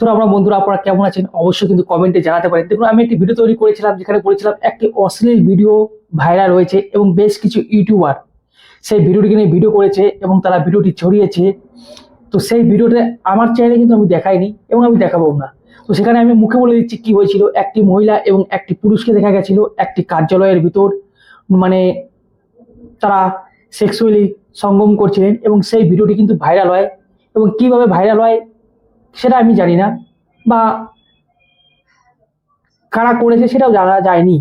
তো আমরা বন্ধুরা, আপনারা কেমন আছেন? অবশ্যই কিন্তু কমেন্টে জানাতে পারেন। দেখুন, আমি একটি ভিডিও তৈরি করেছিলাম, যেখানে বলেছিলাম একটি অশ্লীল ভিডিও ভাইরাল হয়েছে এবং বেশ কিছু ইউটিউবার সেই ভিডিওটিকে নিয়ে ভিডিও করেছে এবং তারা ভিডিওটি ছড়িয়েছে। তো সেই ভিডিওটা আমার চ্যানেলে কিন্তু আমি দেখাইনি এবং আমি দেখাবো না। তো সেখানে আমি মুখে বলে দিচ্ছি কি হয়েছিল। একটি মহিলা এবং একটি পুরুষকে দেখা গেছিল, একটি কার্যালয়ের ভিতর। মানে তারা সেক্সুয়ালি সঙ্গম করছিলেন এবং সেই ভিডিওটি কিন্তু ভাইরাল হয়। এবং কীভাবে ভাইরাল হয় সেটা আমি জানি না। বা কারা করেছে সেটাও জানা যায়নি।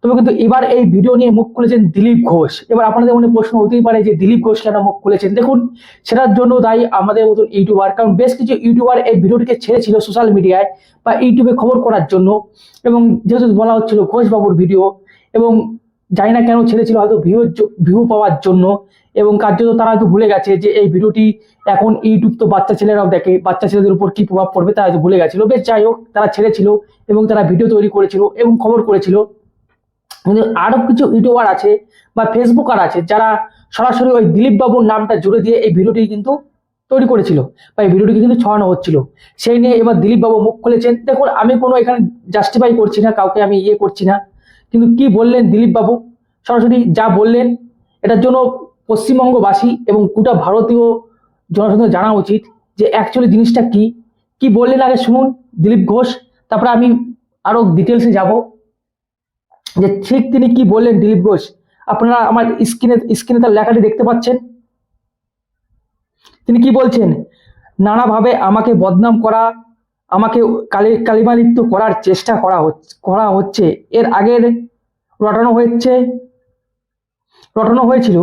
তবে কিন্তু এবার এই ভিডিও নিয়ে মুখ খুলেছেন দিলীপ ঘোষ। এবার আপনাদের মনে প্রশ্ন হতেই পারে যে দিলীপ ঘোষ কেন মুখ খুলেছেন? দেখুন, সেটার জন্য দায়ী আমাদের মতন ইউটিউবার কারণ বেশ কিছু ইউটিউবার এই ভিডিওটিকে ছেড়েছিল সোশ্যাল মিডিয়ায় বা ইউটিউবে খবর করার জন্য। এবং যেহেতু বলা হচ্ছিল ঘোষবাবুর ভিডিও এবং জানি না কেন ছেড়েছিল, হয়তো ভিউ ভিউ পাওয়ার জন্য। এবং কার্যত তারা হয়তো ভুলে গেছে যে এই ভিডিওটি এখন ইউটিউব তো বাচ্চা ছেলেরাও দেখে, বাচ্চা ছেলেদের উপর কি প্রভাব পড়বে তারা ভুলে গেছিল। বেশ যাই হোক, তারা ছেড়েছিল এবং তারা ভিডিও তৈরি করেছিল এবং খবর করেছিল। কিন্তু আরও কিছু ইউটিউবার আছে বা ফেসবুকার আছে যারা সরাসরি ওই দিলীপ বাবুর নামটা জুড়ে দিয়ে এই ভিডিওটি কিন্তু তৈরি করেছিল বা এই ভিডিওটিকে কিন্তু ছড়ানো হচ্ছিল। সেই নিয়ে এবার দিলীপ বাবু মুখ খুলেছেন, দেখুন, আমি কোনো এখানে জাস্টিফাই করছি না, কাউকে আমি ইয়ে করছি না। কিন্তু কি বললেন দিলীপ বাবু? সরাসরি যা বললেন, এটার জন্য পশ্চিমবঙ্গবাসী এবং গোটা ভারতীয় জনসাধারণ জানা উচিত যে অ্যাকচুয়ালি জিনিসটা কি? কি বললেন আগে শুনুন, দিলীপ ঘোষ, তারপরে আমি আরও ডিটেলসে যাব। যে ঠিক তিনি কি বললেন দিলীপ ঘোষ? আপনারা আমার স্ক্রিনে স্ক্রিনে তার লেখাটি দেখতে পাচ্ছেন। তিনি কি বলছেন? নানাভাবে আমাকে বদনাম করা, আমাকে কালি, কালিমালিপ্ত করার চেষ্টা করা হচ্ছে করা হচ্ছে। এর আগের রটানো হয়েছে, রটানো হয়েছিল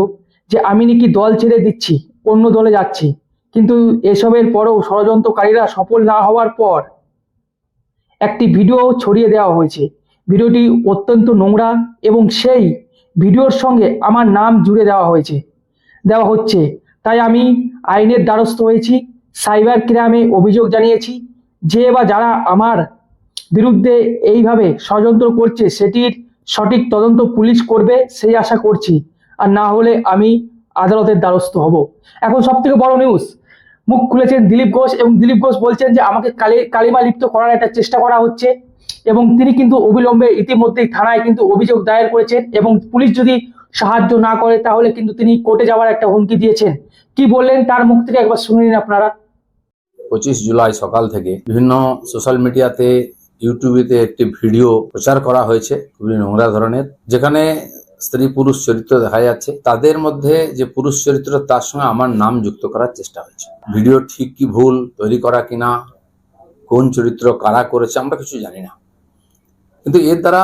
যে আমি নাকি দল ছেড়ে দিচ্ছি। অন্য দলে যাচ্ছি। কিন্তু এসবের পরেও ষড়যন্ত্রকারীরা সফল না হওয়ার পর একটি ভিডিও ছড়িয়ে দেওয়া হয়েছে। ভিডিওটি অত্যন্ত নোংরা এবং সেই ভিডিওর সঙ্গে আমার নাম জুড়ে দেওয়া হয়েছে। দেওয়া হচ্ছে, তাই আমি আইনের দ্বারস্থ হয়েছি, সাইবার ক্রাইমে অভিযোগ জানিয়েছি, যে বা যারা আমার বিরুদ্ধে এইভাবে ষড়যন্ত্র করছে, সেটির সঠিক তদন্ত পুলিশ করবে, সেই আশা করছি। আর না হলে আমি আদালতের দ্বারস্থ হব। এখন সব থেকে বড় নিউজ মুখ খুলেছেন দিলীপ ঘোষ এবং দিলীপ ঘোষ বলছেন যে আমাকে কালি, কালিমা লিপ্ত করার একটা চেষ্টা করা হচ্ছে এবং তিনি কিন্তু অবিলম্বে ইতিমধ্যেই থানায় কিন্তু অভিযোগ দায়ের করেছেন এবং পুলিশ যদি সাহায্য না করে তাহলে কিন্তু তিনি কোর্টে যাওয়ার একটা হুমকি দিয়েছেন। কি বললেন? তার মুখ থেকে একবার শুনে নিন আপনারা। পঁচিশ জুলাই সকাল থেকে বিভিন্ন সোশ্যাল মিডিয়াতে, ইউটিউবেতে একটি ভিডিও প্রচার করা হয়েছে, খুবই নোংরা ধরনের, যেখানে স্ত্রী পুরুষ চরিত্র দেখা যাচ্ছে। তাদের মধ্যে যে পুরুষ চরিত্র, তার সঙ্গে আমার নাম যুক্ত করার চেষ্টা হয়েছে। ভিডিও ঠিক কি ভুল, তৈরি করা কিনা, কোন চরিত্র কারা করেছে, আমরা কিছু জানি না। কিন্তু এর দ্বারা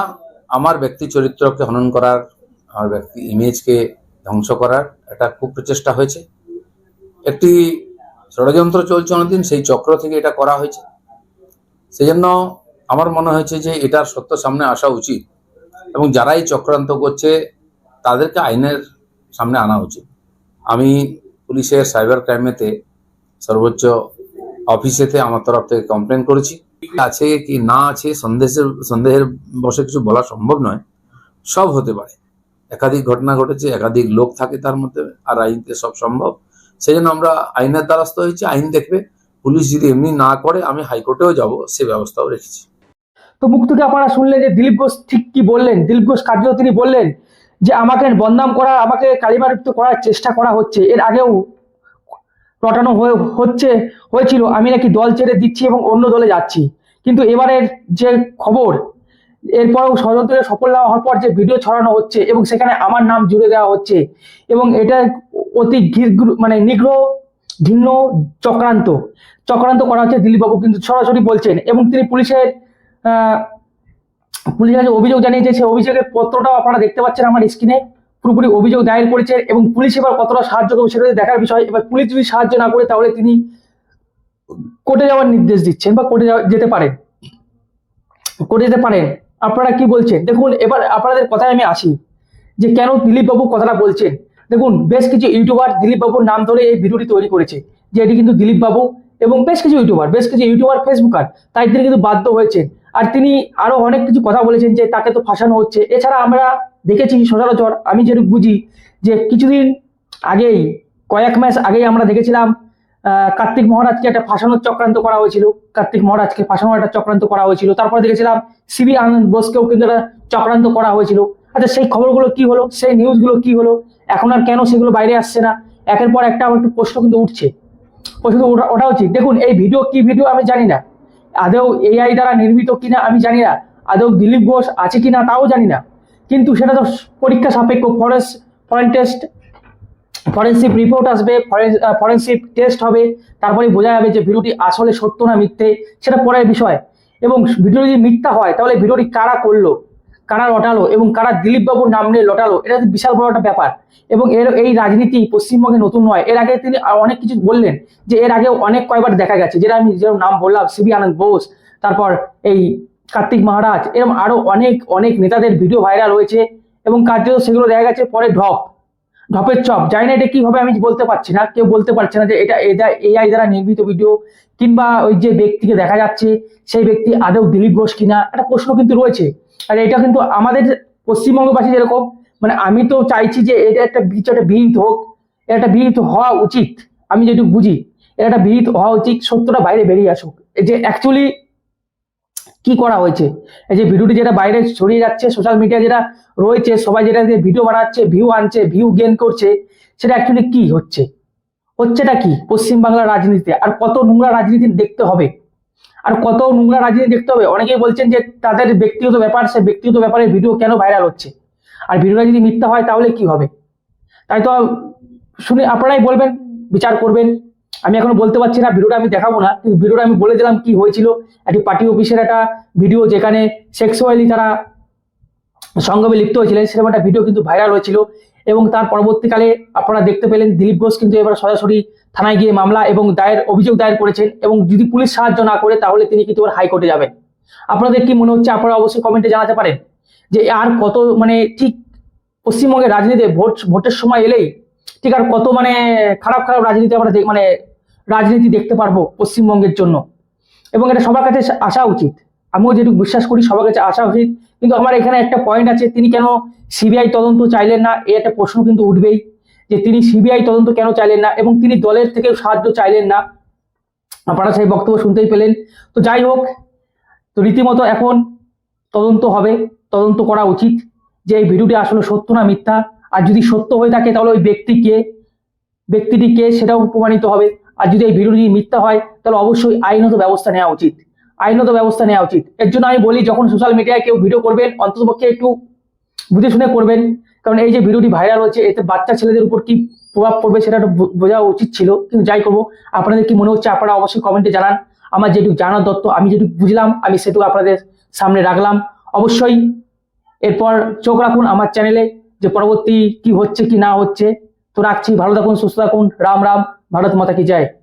আমার ব্যক্তি চরিত্রকে হনন করার, আমার ব্যক্তি ইমেজকে ধ্বংস করার একটা খুব প্রচেষ্টা হয়েছে। একটি ষড়যন্ত্র চলছে অনেকদিন, সেই চক্র থেকে এটা করা হয়েছে। সেই জন্য আমার মনে হয়েছে যে এটার সত্য সামনে আসা উচিত। এবং যারাই চক্রান্ত করছে, তাদেরকে আইনের সামনে আনা উচিত। আমি পুলিশের সাইবার ক্রাইমেতে সর্বোচ্চ অফিসেতে আমার তরফ থেকে কমপ্লেন করেছি। আছে কি না আছে, সন্দেহের সন্দেহের বসে কিছু বলা সম্ভব নয়। সব হতে পারে। একাধিক ঘটনা ঘটেছে, একাধিক লোক থাকে তার মধ্যে, আর আইনতে সব সম্ভব। সেই জন্য আমরা আইনের দ্বারস্থ হয়েছি। আইন দেখবে। পুলিশ যদি এমনি না করে, আমি হাইকোর্টেও যাব, সে ব্যবস্থাও রেখেছি। তো মুখ থেকে আপনারা শুনলেন যে দিলীপ ঘোষ ঠিক কি বললেন? দিলীপ ঘোষ কার্যত তিনি বললেন যে আমাকে বদনাম করা আমাকে কালিমালিপ্ত করার চেষ্টা করা হচ্ছে। এর আগেও রটানো হয়ে হচ্ছে, হয়েছিল। আমি নাকি দল ছেড়ে দিচ্ছি এবং অন্য দলে যাচ্ছি। কিন্তু এবারের যে খবর, এরপরেও ষড়যন্ত্রে সফল না হওয়ার পর যে ভিডিও ছড়ানো হচ্ছে এবং সেখানে আমার নাম জুড়ে দেওয়া হচ্ছে এবং এটা অতি মানে নিগ্রহ ভিন্ন চক্রান্ত। চক্রান্ত করা হচ্ছে দিলীপবাবু, কিন্তু সরাসরি বলছেন এবং তিনি পুলিশের আহ, পুলিশের কাছে অভিযোগ জানিয়েছে সেই অভিযোগের পত্রটাও আপনারা দেখতে পাচ্ছেন আমার স্ক্রিনে। পুরোপুরি অভিযোগ দায়ের করেছে এবং পুলিশ এবার কতটা সাহায্য করবে সেটা দেখার বিষয় এবার পুলিশ যদি সাহায্য না করে তাহলে তিনি কোর্টে যাওয়ার নির্দেশ দিচ্ছেন বা কোর্টে যেতে পারেন। কোর্টে যেতে পারেন। আপনারা কি বলছেন? দেখুন এবার আপনাদের কথায় আমি আসি যে কেন দিলীপ বাবু কথাটা বলছেন। দেখুন বেশ কিছু ইউটিউবার দিলীপ বাবুর নাম ধরে এই ভিডিওটি তৈরি করেছে যে এটি কিন্তু দিলীপ বাবু এবং বেশ কিছু ইউটিউবার বেশ কিছু ইউটিউবার ফেসবুকার তাই তিনি কিন্তু বাধ্য হয়েছেন। আর তিনি আরও অনেক কিছু কথা বলেছেন যে তাকে তো ফাঁসানো হচ্ছে। এছাড়া আমরা দেখেছি সচরাচর, আমি যেটুকু বুঝি, যে কিছুদিন আগেই, কয়েক মাস আগেই আমরা দেখেছিলাম কার্তিক মহারাজকে একটা ফাঁসানোর চক্রান্ত করা হয়েছিল। কার্তিক মহারাজকে ফাঁসানোর একটা চক্রান্ত করা হয়েছিল। তারপর দেখেছিলাম, সিবি আনন্দ বোসকেও কিন্তু একটা চক্রান্ত করা হয়েছিল। আচ্ছা সেই খবরগুলো কি হলো? সেই নিউজগুলো কি হলো? এখন আর কেন সেগুলো বাইরে আসছে না? একের পর একটা আমার একটু প্রশ্ন কিন্তু উঠছে। প্রশ্ন ওঠা উচিত। দেখুন, এই ভিডিও কি ভিডিও আমি জানি না। আদৌ এআই দ্বারা নির্মিত কিনা আমি জানি না। আদৌ দিলীপ ঘোষ আছে কিনা তাও জানি না। কিন্তু সেটা তো পরীক্ষা সাপেক্ষ forest foreign test forensic report আসবে ফরেন্সিক টেস্ট হবে, তারপরে বোঝা যাবে যে ভিডিওটি আসলে সত্য না মিথ্যে, সেটা পরের বিষয়। এবং ভিডিও যদি মিথ্যা হয়, তাহলে ভিডিওটি কারা করল? কারা লটালো এবং কারা দিলীপবাবুর নাম নিয়ে লটালো, এটা বিশাল বড় একটা ব্যাপার। এবং এর, এই রাজনীতি পশ্চিমবঙ্গে নতুন নয়। এর আগে তিনি অনেক কিছু বললেন, যে এর আগে অনেক কয়বার দেখা গেছে। যেটা আমি যেরকম নাম বললাম, সিবি আনন্দ বোস, তারপর এই কার্তিক মহারাজ এরকম আরও অনেক অনেক নেতাদের ভিডিও ভাইরাল হয়েছে এবং কার্যত সেগুলো দেখা গেছে পরে ঢপ। ঢপের চপ। জানি না এটা কি হবে আমি বলতে পারছি না। কেউ বলতে পারছে না যে এটা এটা এআই দ্বারা নির্মিত ভিডিও কিংবা ওই যে ব্যক্তিকে দেখা যাচ্ছে, সেই ব্যক্তি আদৌ দিলীপ ঘোষ কিনা, একটা প্রশ্ন কিন্তু রয়েছে। আর এটা কিন্তু আমাদের পশ্চিমবঙ্গবাসী যেরকম মানে আমি তো চাইছি যে এটা একটা একটা বিহিত হোক, এটা বিহিত হওয়া উচিত। আমি যেটুকু বুঝি, এটা একটা বিহিত হওয়া উচিত, সত্যটা বাইরে বেরিয়ে আসুক। যে অ্যাকচুয়ালি কি করা হয়েছে? এই যে ভিডিওটি যেটা বাইরে ছড়িয়ে যাচ্ছে সোশ্যাল মিডিয়া যেটা রয়েছে, সবাই যেটা ভিডিও বানাচ্ছে ভিউ আনছে ভিউ গেন করছে, সেটা অ্যাকচুয়ালি কি হচ্ছে? হচ্ছেটা কি? পশ্চিমবাংলার রাজনীতিতে। আর কত নোংরা রাজনীতি দেখতে হবে? আর কত নোংরা রাজনীতি দেখতে হবে? অনেকেই বলছেন যে তাদের ব্যক্তিগত ব্যাপার, সে ব্যক্তিগত ব্যাপারে ভিডিও কেন ভাইরাল হচ্ছে? আর ভিডিওটা যদি মিথ্যা হয়, তাহলে কি হবে? তাই তো শুনে আপনারাই বলবেন, বিচার করবেন। আমি এখনও বলতে পারছি না, ভিডিওটা আমি দেখাবো না, কিন্তু ভিডিওটা আমি বলে দিলাম কি হয়েছিল। একটি পার্টি অফিসের একটা ভিডিও যেখানে সেক্সুয়ালি তারা সঙ্গমে লিপ্ত হয়েছিলেন, সেরকম একটা ভিডিও কিন্তু ভাইরাল হয়েছিল। এবং তার পরবর্তীকালে আপনারা দেখতে পেলেন দিলীপ ঘোষ কিন্তু এবার সরাসরি থানায় গিয়ে মামলা এবং দায়ের, অভিযোগ দায়ের করেছেন। এবং যদি পুলিশ সাহায্য না করে, তাহলে তিনি কিন্তু এবার হাইকোর্টে যাবেন। আপনাদের কি মনে হচ্ছে, আপনারা অবশ্যই কমেন্টে জানাতে পারেন যে আর কত মানে ঠিক পশ্চিমবঙ্গের রাজনীতিতে ভোট, ভোটের সময় এলেই ঠিক আর কত মানে খারাপ খারাপ রাজনীতি আমরা মানে রাজনীতি দেখতে পারব পশ্চিমবঙ্গের জন্য। এবং এটা সবার কাছে আসা উচিত। আমিও যেটুকু বিশ্বাস করি, সবার কাছে আসা উচিত। কিন্তু আমার এখানে একটা পয়েন্ট আছে, তিনি কেন সিবিআই তদন্ত চাইলেন না? এই একটা প্রশ্ন কিন্তু উঠবেই, যে তিনি সিবিআই তদন্ত কেন চাইলেন না? এবং তিনি দলের থেকেও সাহায্য চাইলেন না? আপনারা সেই বক্তব্য শুনতেই পেলেন। তো যাই হোক, তো রীতিমতো এখন তদন্ত হবে, তদন্ত করা উচিত, যে এই ভিডিওটি আসলে সত্য না মিথ্যা? আর যদি সত্য হয়ে থাকে, তাহলে ওই ব্যক্তিকে ব্যক্তিটি কে? সেটাও প্রমাণিত হবে। আর যদি এই ভিডিওটি মিথ্যা হয়, তাহলে অবশ্যই আইনত ব্যবস্থা নেওয়া উচিত। আইনত ব্যবস্থা নেওয়া উচিত। এর জন্য আমি বলি, যখন সোশ্যাল মিডিয়ায় কেউ ভিডিও করবেন, অন্ততপক্ষে একটু বুঝে শুনে করবেন। কারণ এই যে ভিডিওটি ভাইরাল হচ্ছে এতে বাচ্চা ছেলেদের উপর কি প্রভাব পড়বে সেটা বোঝা উচিত ছিল, কিন্তু যাই করব, আপনাদের কি মনে হচ্ছে আপনারা অবশ্যই কমেন্টে জানান। আমার যেটুকু জানার দত্ত, আমি যেটুকু বুঝলাম, আমি সেটুকু আপনাদের সামনে রাখলাম। অবশ্যই এরপর চোখ রাখুন আমার চ্যানেলে যে পরবর্তী কি হচ্ছে, কি না হচ্ছে। তো রাখছি, ভালো থাকুন, সুস্থ থাকুন, রাম রাম। ભારત માતા કી જય.